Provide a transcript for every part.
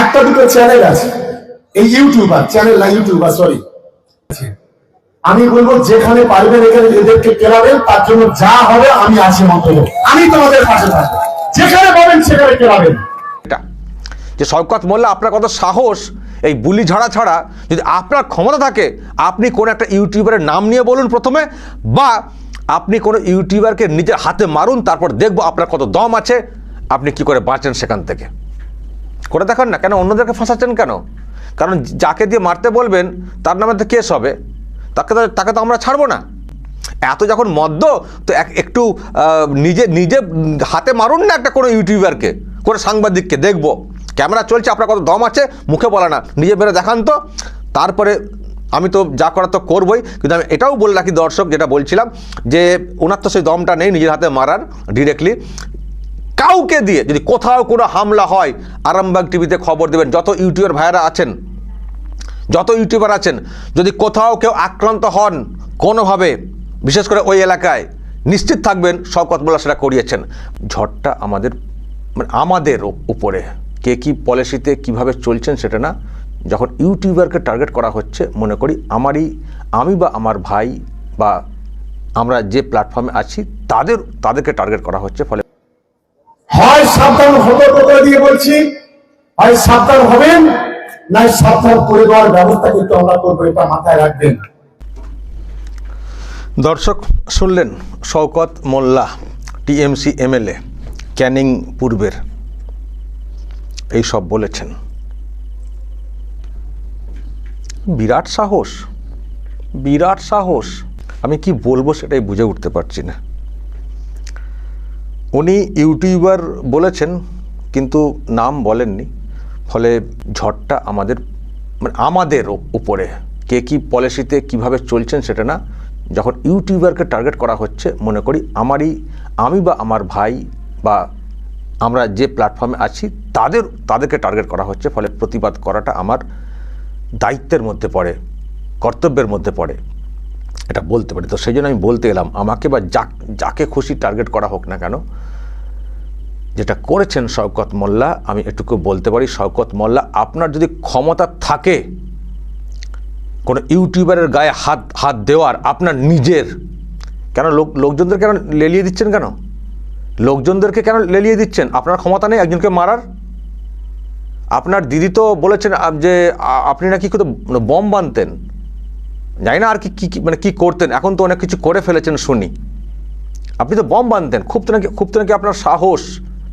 একটা দুটো চ্যানেল আছে। এই ইউটিউবার চ্যানেল না ইউটিউবার সরি আমি বলব, যেখানে পারবেন, এখানে এদেরকে কেলাবেন তার জন্য যা হবে, আমি আছি মন্তব্য আমি তোমাদের পাশে থাকব। যেখানে পাবেন, সেখানে কেলাবেন যে শওকত মোল্লা, আপনার কত সাহস, এই বুলি ঝাড়া ছাড়া, যদি আপনার ক্ষমতা থাকে, আপনি কোন একটা ইউটিউবারের নাম নিয়ে বলুন প্রথমে, বা আপনি কোনো ইউটিউবারকে নিজের হাতে মারুন, তারপর দেখব আপনার কত দম আছে, আপনি কি করে বাঁচেন সেখান থেকে। করে দেখান না, কেন অন্যদেরকে ফাঁসাচ্ছেন কেন? কারণ যাকে দিয়ে মারতে বলবেন, তার নামে তো কেস হবে। তাকে তো তাকে তো আমরা ছাড়বো না। এত যখন মদ্য, তো এক- একটু নিজে নিজে হাতে মারুন না একটা কোনো ইউটিউবারকে, কোনো সাংবাদিককে, দেখব। ক্যামেরা চলছে, আপনার কত দম আছে, মুখে বলা না। নিজে বেরো দেখান তো। তারপরে আমি তো যা করার তো করবই, কিন্তু আমি এটাও বলে রাখি দর্শক, যেটা বলছিলাম, যে ওনার তো সেই দমটা নেই নিজের হাতে মারার ডিরেক্টলি কাউকে দিয়ে যদি কোথাও কোনো হামলা হয়, আরামবাগ টিভিতে খবর দেবেন, যত ইউটিউবার ভাইয়েরা আছেন, যত ইউটিউবার আছেন, যদি কোথাও কেউ আক্রান্ত হন কোনোভাবে, বিশেষ করে ওই এলাকায়, নিশ্চিত থাকবেন শওকত মোল্লা সেটা করিয়েছেন। ঝড়টা আমাদের মানে আমাদের উপরে, কে কী পলিসিতে কীভাবে চলছেন সেটা না, যখন ইউটিউবারকে টার্গেট করা হচ্ছে, মনে করি আমারই, আমি বা আমার ভাই বা আমরা যে প্ল্যাটফর্মে আছি, তাদের, তাদেরকে টার্গেট করা হচ্ছে, ফলে হয় সাবধান সতর্ক করে দিয়ে বলছি, হয় সাবধান হবেন না সাবধান করে দেওয়ার ব্যবস্থা কিন্তু আমরা করব, এটা মাথায় রাখবেন। দর্শক, শুনলেন শওকত মোল্লা, টিএমসি এমএলএ, ক্যানিং পূর্বের। এই সব বলেছেন। বিরাট সাহস বিরাট সাহস। আমি কি বলব সেটাই বুঝে উঠতে পারছি না। উনি ইউটিউবার বলেছেন, কিন্তু নাম বলেননি। ফলে ঝড়টা আমাদের মানে আমাদের উপরে। কে কী পলিসিতে কীভাবে চলছেন সেটা না। যখন ইউটিউবারকে টার্গেট করা হচ্ছে, মনে করি আমারই, আমি বা আমার ভাই বা আমরা যে প্ল্যাটফর্মে আছি, তাদের, তাদেরকে টার্গেট করা হচ্ছে। ফলে প্রতিবাদ করাটা আমার দায়িত্বের মধ্যে পড়ে, কর্তব্যের মধ্যে পড়ে। এটা বলতে পারি। তো সেই জন্য আমি বলতে এলাম, আমাকে বা যা যাকে খুশি টার্গেট করা হোক না কেন, যেটা করেছেন শওকত মোল্লা, আমি এটুকু বলতে পারি, শওকত মোল্লা, আপনার যদি ক্ষমতা থাকে, কোনো ইউটিউবারের গায়ে হাত হাত দেওয়ার, আপনার নিজের, কেন লোক লোকজনদের কেন লেলিয়ে দিচ্ছেন কেন? লোকজনদেরকে কেন লেলিয়ে দিচ্ছেন? আপনার ক্ষমতা নেই একজনকে মারার? আপনার দিদি তো বলেছেন যে আপনি নাকি কত বম বানতেন। জানি না আর কি, কী মানে কী করতেন। এখন তো অনেক কিছু করে ফেলেছেন, শুনি। আপনি তো বম বানতেন, খুব তো নাকি, খুব তো নাকি আপনার সাহস,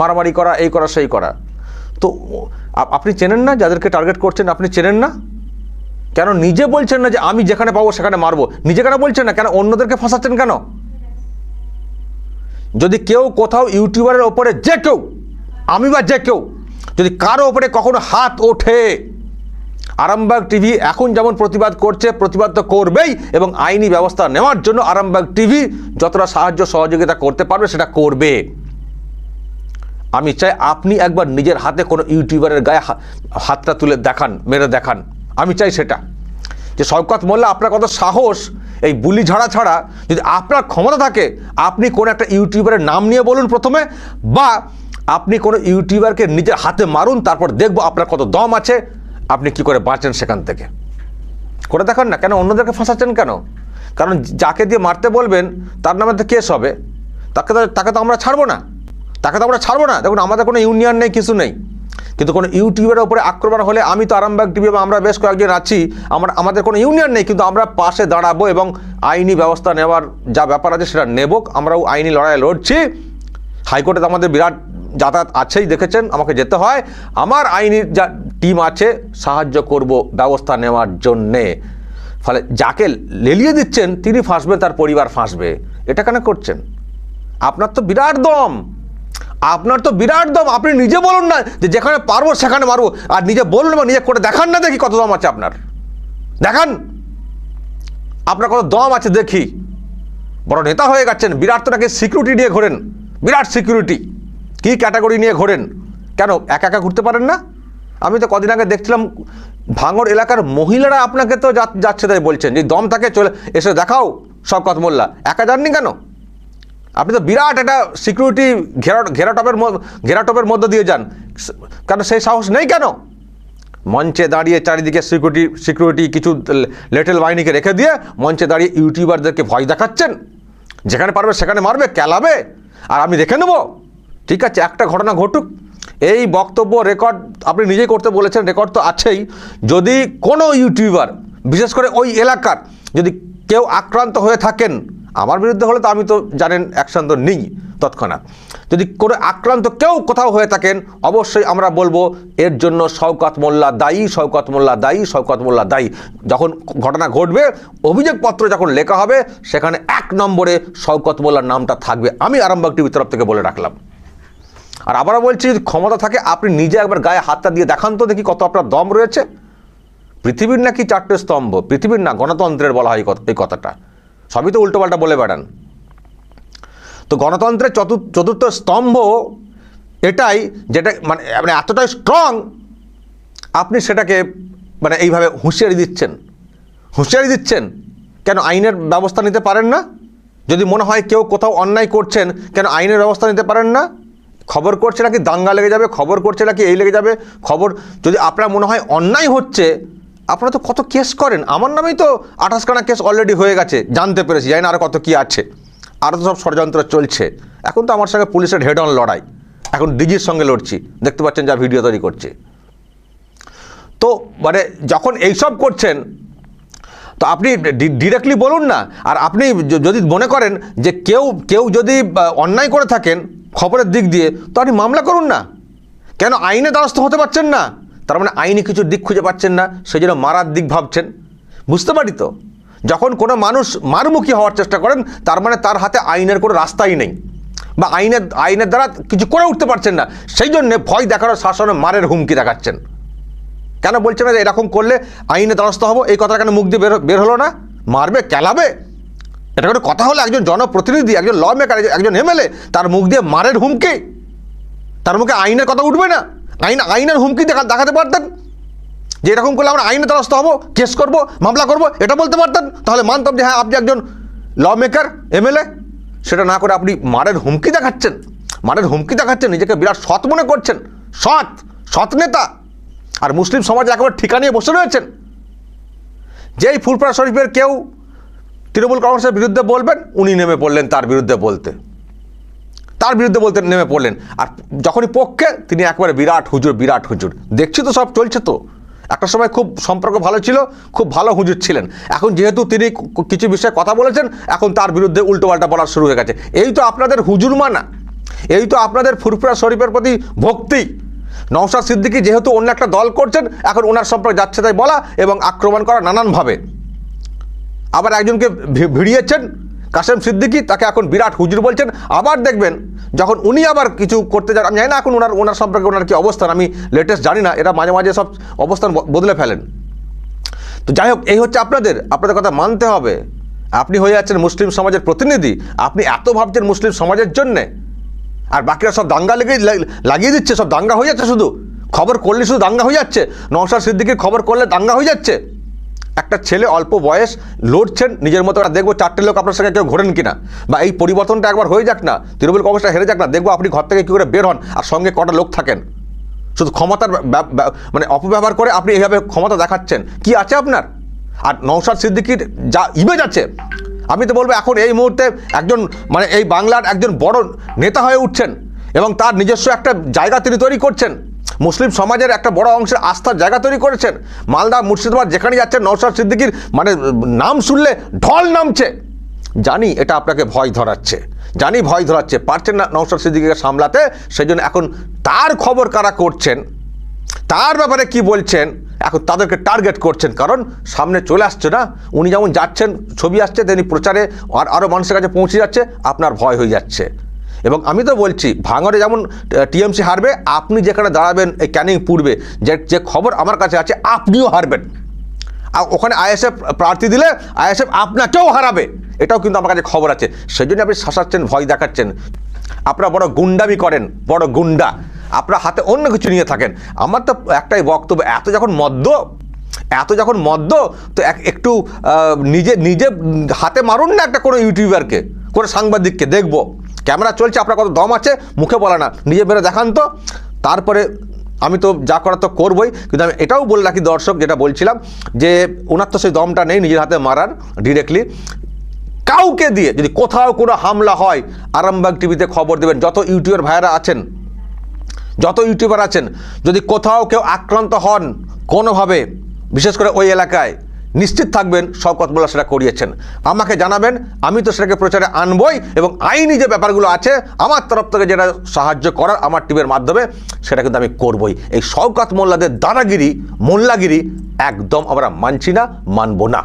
মারামারি করা, এই করা, সেই করা। তো আপনি চেনেন না যাদেরকে টার্গেট করছেন, আপনি চেনেন না? কেন নিজে বলছেন না যে আমি যেখানে পাবো সেখানে মারবো? নিজে কেন বলছেন না? কেন অন্যদেরকে ফাঁসাচ্ছেন কেন? যদি কেউ কোথাও ইউটিউবারের ওপরে যে কেউ আমি বা যে কেউ, যদি কারও ওপরে কখনো হাত ওঠে আরামবাগ টিভি এখন যেমন প্রতিবাদ করছে, প্রতিবাদ তো করবেই এবং আইনি ব্যবস্থা নেওয়ার জন্য আরামবাগ টিভি যতটা সাহায্য সহযোগিতা করতে পারবে সেটা করবে। আমি চাই আপনি একবার নিজের হাতে কোনো ইউটিউবারের গায়ে হাতটা তুলে দেখান, মেরে দেখান। আমি চাই সেটা। যে শওকত মোল্লা, আপনার কত সাহস, এই বুলি ঝাড়া ছাড়া যদি আপনার ক্ষমতা থাকে, আপনি কোন একটা ইউটিউবারের নাম নিয়ে বলুন প্রথমে, বা আপনি কোনো ইউটিউবারকে নিজের হাতে মারুন, তারপর দেখব আপনার কত দম আছে আপনি কি করে বাঁচেন সেখান থেকে? করে দেখান না, কেন অন্যদেরকে ফাঁসাচ্ছেন কেন? কারণ যাকে দিয়ে মারতে বলবেন, তার নামে তো কেস হবে। তাকে তো তাকে তো আমরা ছাড়বো না। তাকে তো আমরা ছাড়বো না। দেখুন, আমাদের কোনো ইউনিয়ন নেই, কিছু নেই। কিন্তু কোনো ইউটিউবের ওপরে আক্রমণ হলে আমি তো আরামবাগ টিভি বা আমরা বেশ কয়েকজন আছি, আমরা, আমাদের কোনো ইউনিয়ন নেই, কিন্তু আমরা পাশে দাঁড়াবো এবং আইনি ব্যবস্থা নেওয়ার যা ব্যাপার আছে সেটা নেব। আমরাও আইনি লড়াই লড়ছি। হাইকোর্টে তো আমাদের বিরাট যাতায়াত আছেই, দেখেছেন? আমাকে যেতে হয়। আমার আইনি যা টিম আছে, সাহায্য করব, ব্যবস্থা নেওয়ার জন্যে। ফলে যাকে লেলিয়ে দিচ্ছেন, তিনি ফাঁসবেন তার পরিবার ফাঁসবে। এটা কেন করছেন? আপনার তো বিরাট দম। আপনার তো বিরাট দম। আপনি নিজে বলুন না যে যেখানে পারব, সেখানে মারবো। আর নিজে বলুন বা নিজে করে দেখান না দেখি কত দম আছে আপনার। দেখান। আপনার কত দম আছে দেখি। বড় নেতা হয়ে গেছেন, বিরাট তো নাকি সিকিউরিটি নিয়ে ঘোরেন। বিরাট সিকিউরিটি কি ক্যাটাগরি নিয়ে ঘোরেন? কেন, একা একা ঘুরতে পারেন না? আমি তো কদিন আগে দেখছিলাম ভাঙড় এলাকার মহিলারা আপনাকে তো যাচ্ছে তাই বলছেন। যে দম থাকে, চলে এসে দেখাও শওকত মোল্লা। একা যাননি কেন? আপনি তো বিরাট একটা সিকিউরিটি ঘেরা ঘেরাটপের ঘেরাটপের মধ্য দিয়ে যান। কেন সেই সাহস নেই কেন? মঞ্চে দাঁড়িয়ে চারিদিকে সিকিউরিটি সিকিউরিটি কিছু লেটেল বাহিনীকে রেখে দিয়ে মঞ্চে দাঁড়িয়ে ইউটিউবারদেরকে ভয় দেখাচ্ছেন। যেখানে পারবে সেখানে মারবে ক্যালাবে আর আমি দেখে নেব। ঠিক আছে, একটা ঘটনা ঘটুক। এই বক্তব্য রেকর্ড আপনি নিজেই করতে বলেছেন রেকর্ড তো আছেই। যদি কোনো ইউটিউবার বিশেষ করে ওই এলাকার, যদি কেউ আক্রান্ত হয়ে থাকেন, আমার বিরুদ্ধে হলে তো আমি তো জানেন অ্যাকশন তো নেই তৎক্ষণাৎ। যদি কোনো আক্রান্ত কেউ কোথাও হয়ে থাকেন, অবশ্যই আমরা বলব, এর জন্য শওকত মোল্লা দায়ী, শওকত মোল্লা দায়ী, শওকত মোল্লা দায়ী। যখন ঘটনা ঘটবে, অভিযোগপত্র যখন লেখা হবে, সেখানে এক নম্বরে শওকত মোল্লার নামটা থাকবে। আমি আরামবাগ টিভির তরফ থেকে বলে রাখলাম। আর আবারও বলছি, যদি ক্ষমতা থাকে, আপনি নিজে একবার গায়ে হাতটা দিয়ে দেখান তো দেখি কত আপনার দম রয়েছে। পৃথিবীর নাকি চারটে স্তম্ভ? পৃথিবীর না, গণতন্ত্রের বলা হয় এই কথাটা। সবই তো উল্টোপাল্টা বলে বেড়ান। তো গণতন্ত্রের চতুর্থ চতুর্থ স্তম্ভ এটাই যেটা মানে মানে এতটাই স্ট্রং আপনি সেটাকে মানে এইভাবে হুঁশিয়ারি দিচ্ছেন। হুঁশিয়ারি দিচ্ছেন? কেন আইনের ব্যবস্থা নিতে পারেন না? যদি মনে হয় কেউ কোথাও অন্যায় করছেন, কেন আইনের ব্যবস্থা নিতে পারেন না? খবর করছে নাকি দাঙ্গা লেগে যাবে, খবর করছে নাকি এই লেগে যাবে, খবর যদি আপনার মনে হয় অন্যায় হচ্ছে, আপনারা তো কত কেস করেন। আমার নামেই তো আঠাশখানা কেস অলরেডি হয়ে গেছে, জানতে পেরেছি, জানি না আরও কত কী আছে। আরও তো সব ষড়যন্ত্র চলছে। এখন তো আমার সঙ্গে পুলিশের হেড অন লড়াই। এখন ডিজির সঙ্গে লড়ছি। দেখতে পাচ্ছেন যা ভিডিও তৈরি করছে। তো মানে যখন এইসব করছেন, তো আপনি ডিরেক্টলি বলুন না। আর আপনি যদি মনে করেন যে কেউ কেউ যদি অন্যায় করে থাকেন খবরের দিক দিয়ে তো আপনি মামলা করুন না। কেন আইনে দ্বারস্থ হতে পারছেন না? তার মানে আইনি কিছু দিক খুঁজে পাচ্ছেন না সেই জন্য মারার দিক ভাবছেন। বুঝতে পারি তো? যখন কোনো মানুষ মারমুখী হওয়ার চেষ্টা করেন, তার মানে তার হাতে আইনের কোনো রাস্তাই নেই। বা আইনের আইনের দ্বারা কিছু করে উঠতে পারছেন না সেই জন্যে ভয় দেখানোর শাসনে মারের হুমকি দেখাচ্ছেন। কেন বলছেন না এরকম করলে আইনে দ্বারস্থ হব? এই কথাটা কেন মুখ দিয়ে বের বের হলো না? মারবে, কেলাবে? এটা কোনো কথা হলো একজন জনপ্রতিনিধি, একজন ল মেকার একজন এমএলএ তার মুখ দিয়ে মারের হুমকি। তার মুখে আইনের কথা উঠবে না। আইন, আইনের হুমকি দেখা দেখাতে পারতেন। যে এরকম করলে আমরা আইনে দ্বারস্থ হব, কেস করব, মামলা করব, এটা বলতে পারতেন। তাহলে মানতাম যে হ্যাঁ আপনি একজন ল মেকার এমএলএ সেটা না করে আপনি মারের হুমকি দেখাচ্ছেন। মারের হুমকি দেখাচ্ছেন, নিজেকে বিরাট সৎ মনে করছেন। সৎ সৎ নেতা। আর মুসলিম সমাজ একেবারে ঠিকা নিয়ে বসে রয়েছেন। যেই ফুলপুরা শরীফের কেউ তৃণমূল কংগ্রেসের বিরুদ্ধে বলবেন, উনি নেমে পড়লেন তার বিরুদ্ধে বলতে। তার বিরুদ্ধে বলতে নেমে পড়লেন। আর যখনই পক্ষে, তিনি একবারে বিরাট হুজুর বিরাট হুজুর। দেখছি তো সব চলছে তো। একটা সময় খুব সম্পর্ক ভালো ছিল, খুব ভালো হুজুর ছিলেন। এখন যেহেতু তিনি কিছু বিষয়ে কথা বলেছেন, এখন তার বিরুদ্ধে উল্টোপাল্টা বলা শুরু হয়ে গেছে। এই তো আপনাদের হুজুর মানা। এই তো আপনাদের ফুরফুরা শরীফের প্রতি ভক্তি। নওশাদ সিদ্দিকি যেহেতু অন্য একটা দল করছেন, এখন ওনার সম্পর্কে যাচ্ছে তাই বলা এবং আক্রমণ করা নানানভাবে। আবার একজনকে ভিড়িয়েছেন কাসেম সিদ্দিকি, তাকে এখন বিরাট হুজুর বলছেন। আবার দেখবেন, যখন উনি আবার কিছু করতে যান, আমি জানি না এখন ওনার ওনার সম্পর্কে ওনার কী অবস্থান, আমি লেটেস্ট জানি না, এরা মাঝে মাঝে সব অবস্থান বদলে ফেলেন। তো যাই হোক, এই হচ্ছে আপনাদের আপনাদের কথা মানতে হবে। আপনি হয়ে যাচ্ছেন মুসলিম সমাজের প্রতিনিধি, আপনি এত ভাবছেন মুসলিম সমাজের জন্যে। আর বাকিরা সব দাঙ্গা লেগে লাগিয়ে দিচ্ছে, সব দাঙ্গা হয়ে যাচ্ছে শুধু। খবর করলে শুধু দাঙ্গা হয়ে যাচ্ছে। নওশাদ সিদ্দিকির খবর করলে দাঙ্গা হয়ে যাচ্ছে। একটা ছেলে অল্প বয়স লড়ছেন, নিজের মতো দেখব চারটে লোক আপনার সঙ্গে কেউ ঘোরেন কিনা। বা এই পরিবর্তনটা একবার হয়ে যাক না, তৃণমূল কংগ্রেসটা হেরে যাক না, দেখব আপনি ঘর থেকে কী করে বের হন আর সঙ্গে কটা লোক থাকেন। শুধু ক্ষমতার মানে অপব্যবহার করে আপনি এইভাবে ক্ষমতা দেখাচ্ছেন। কি আছে আপনার? আর নৌসাদ সিদ্দিকির যা ইমেজ আছে, আমি তো বলব এখন এই মুহূর্তে একজন মানে এই বাংলার একজন বড় নেতা হয়ে উঠছেন এবং তার নিজস্ব একটা জায়গা তিনি তৈরি করছেন। মুসলিম সমাজের একটা বড় অংশের আস্থার জায়গা তৈরি করেছেন। মালদা, মুর্শিদাবাদ যেখানে যাচ্ছেন নৌসাদ সিদ্দিকির মানে নাম শুনলে ঢল নামছে। জানি এটা আপনাকে ভয় ধরাচ্ছে। জানি ভয় ধরাচ্ছে। পারছেন না নৌসাদ সিদ্দিকিকে সামলাতে সেই জন্য এখন তার খবর কারা করছেন, তার ব্যাপারে কি বলছেন, এখন তাদেরকে টার্গেট করছেন, কারণ সামনে চলে আসছে না। উনি যেমন যাচ্ছেন, ছবি আসছে, তেমনি প্রচারে আর আরও মানুষের কাছে পৌঁছে যাচ্ছে, আপনার ভয় হয়ে যাচ্ছে। এবং আমি তো বলছি ভাঙরে যেমন টিএমসি হারবে, আপনি যেখানে দাঁড়াবেন, এই ক্যানিং পূর্বে যে যে খবর আমার কাছে আছে, আপনিও হারবেন। আর ওখানে আইএসএফ প্রার্থী দিলে, আইএসএফ আপনাকেও হারাবে, এটাও কিন্তু আমার কাছে খবর আছে। সেই জন্য আপনি শাসাচ্ছেন, ভয় দেখাচ্ছেন। আপনারা বড় গুন্ডামি করেন, বড় গুন্ডা। আপনার হাতে অন্য কিছু নিয়ে থাকেন। আমার তো একটাই বক্তব্য, এত যখন মদ্য, এত যখন মদ্য, তো এক- একটু নিজে নিজে হাতে মারুন না একটা কোনো ইউটিউবারকে, কোনো সাংবাদিককে, দেখব। ক্যামেরা চলছে, আপনার কত দম আছে, মুখে বলে না। নিজে বেরো দেখান তো। তারপরে আমি তো যা করার তো করবই, কিন্তু আমি এটাও বলে রাখি দর্শক, যেটা বলছিলাম, যে ওনার তো সেই দমটা নেই নিজের হাতে মারার ডিরেক্টলি কাউকে দিয়ে যদি কোথাও কোনো হামলা হয়, আরামবাগ টিভিতে খবর দেবেন, যত ইউটিউবার ভাইয়েরা আছেন, যত ইউটিউবার আছেন, যদি কোথাও কেউ আক্রান্ত হন কোনোভাবে, বিশেষ করে ওই এলাকায় নিশ্চিত থাকবেন শওকত মোল্লা সেটা করিয়েছেন। আমাকে জানাবেন, আমি তো সেটাকে প্রচারে আনবই এবং আইনি যে ব্যাপারগুলো আছে, আমার তরফ থেকে যেটা সাহায্য করার আমার টিমের মাধ্যমে, সেটা কিন্তু আমি করবই। এই শওকত মোল্লাদের দাদাগিরি, মোল্লাগিরি একদম আমরা মানছি না, মানব না।